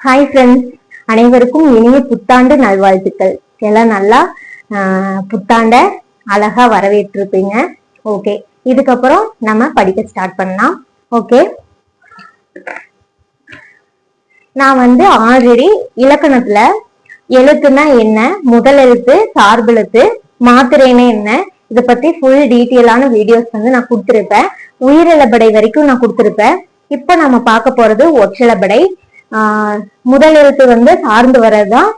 Hi friends அனைவருக்கும் இனிய புத்தாண்டு நல்வாழ்த்துக்கள். எல்லாம் நல்லா ஆஹ், புத்தாண்ட அழகா வரவேற்றிருப்பீங்க. ஓகே இதுக்கப்புறம் நம்ம படிக்க ஸ்டார்ட் பண்ணலாம். ஓகே நான் வந்து ஆல்ரெடி இலக்கணத்துல எழுத்துனா என்ன முதல் எழுத்து சார்பெழுத்து மாத்திரைன்னா என்ன இதை பத்தி ஃபுல் டீட்டெயிலான வீடியோஸ் வந்து நான் கொடுத்துருப்பேன். உயிரிழப்படை வரைக்கும் நான் கொடுத்துருப்பேன். இப்போ நம்ம பார்க்க போறது ஒற்றலப்படை. முதல் எழுத்து வந்து சார்ந்து வர்றதுதான்.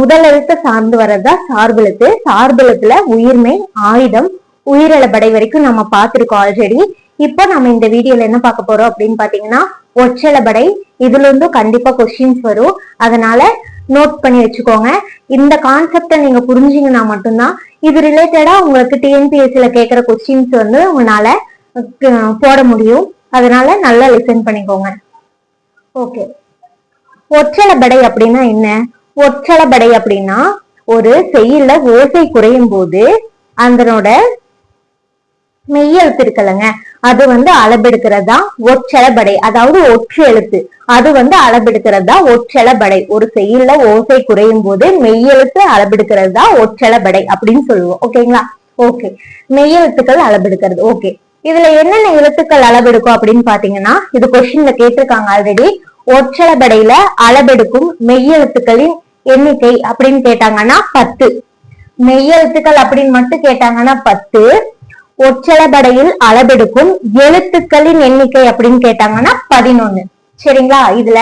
முதல் எழுத்து சார்ந்து வர்றதுதான் சார்பெழுத்து சார்பெழுத்துல உயிர்மை ஆயுதம் உயிரிழப்படை வரைக்கும் நம்ம பார்த்திருக்கோம் ஆல்ரெடி இப்போ நம்ம இந்த வீடியோல என்ன பார்க்க போறோம் அப்படின்னு பாத்தீங்கன்னா ஒற்றளபடை இதுல இருந்தும் கண்டிப்பா கொஸ்டின்ஸ் வரும். அதனால நோட் பண்ணி வச்சுக்கோங்க. இந்த கான்செப்டை நீங்க புரிஞ்சீங்கன்னா மட்டும்தான் இது ரிலேட்டடா உங்களுக்கு டிஎன்பிஎஸ்சியில கேட்குற கொஸ்டின்ஸ் வந்து உங்களால போட முடியும். அதனால நல்லா லிசன் பண்ணிக்கோங்க. ஓகே ஒற்றளபடை அப்படின்னா என்ன? ஒற்றளபடை அப்படின்னா ஒரு செய்யுள்ள ஓசை குறையும் போது அதனோட மெய் எழுத்து இருக்குல்லங்க. அது வந்து அளபெடுக்கிறது தான் ஒற்றளபடை அதாவது ஒற்று எழுத்து. அது வந்து அளபெடுக்கிறது தான் ஒற்றளபடை ஒரு செய்யுள்ள ஓசை குறையும் போது மெய்யெழுத்து அளபெடுக்கிறது தான் ஒற்றளபடை அப்படின்னு சொல்லுவோம். ஓகேங்களா ஓகே மெய்யெழுத்துக்கள் அளபெடுக்கிறது ஓகே இதுல என்னென்ன எழுத்துக்கள் அளவெடுக்கும் அப்படின்னு பாத்தீங்கன்னா இது கொஸ்டின்ல கேட்டிருக்காங்க ஆல்ரெடி ஒற்றளபடையில அளபெடுக்கும் மெய்யெழுத்துக்களின் எண்ணிக்கை அப்படின்னு கேட்டாங்கன்னா பத்து. மெய்யெழுத்துக்கள் அப்படின்னு மட்டும் கேட்டாங்கன்னா பத்து. ஒற்றளபடையில் அளபெடுக்கும் எழுத்துக்களின் எண்ணிக்கை அப்படின்னு கேட்டாங்கன்னா பதினொன்னு. சரிங்களா? இதுல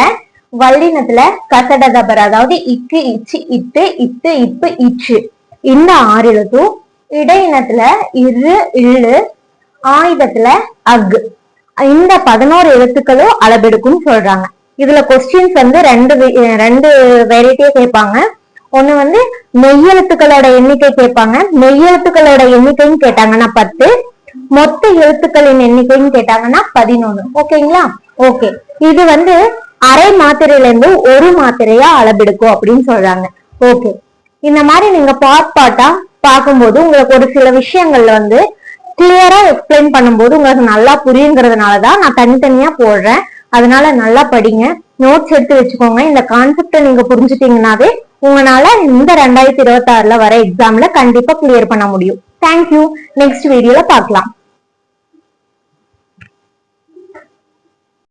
வல்லினத்துல கசடதபர் அதாவது இக்கு இச்சு இத்து இத்து இப்பு இச்சு. இந்த ஆறு எழுத்தும் இடையினத்துல இரு இல்லு ஆயுதத்துல அக் இந்த பதினோரு எழுத்துக்களும் அளபெடுக்கும் சொல்றாங்க. இதுல கொஸ்டின்ஸ் வந்து ரெண்டு ரெண்டு வெரைட்டியா கேட்பாங்க. ஒண்ணு வந்து மெய்யெழுத்துக்களோட எண்ணிக்கை கேட்பாங்க. மெய்யெழுத்துக்களோட எண்ணிக்கைன்னு கேட்டாங்கன்னா பத்து. மொத்த எழுத்துக்களின் எண்ணிக்கைன்னு கேட்டாங்கன்னா பதினொன்னு. ஓகேங்களா? ஓகே. இது வந்து அரை மாத்திரையில இருந்து ஒரு மாத்திரையா அளவெடுக்கும் அப்படின்னு சொல்றாங்க. ஓகே. இந்த மாதிரி நீங்க பார்ட் பார்ட்டா பார்க்கும்போது உங்களுக்கு ஒரு சில விஷயங்கள்ல வந்து கிளியரா எக்ஸ்பிளைன் பண்ணும்போது உங்களுக்கு நல்லா புரியுங்கிறதுனால தான் நான் தனித்தனியா போடுறேன். அதனால நல்லா படிங்க. நோட்ஸ் எடுத்து வச்சுக்கோங்க. இந்த கான்செப்டை நீங்க புரிஞ்சுட்டீங்கன்னாவே உங்களால இந்த ரெண்டாயிரத்தி இருபத்தி ஆறுல வர எக்ஸாம்ல கண்டிப்பா கிளியர் பண்ண முடியும். தேங்க்யூ நெக்ஸ்ட் வீடியோல பார்க்கலாம்.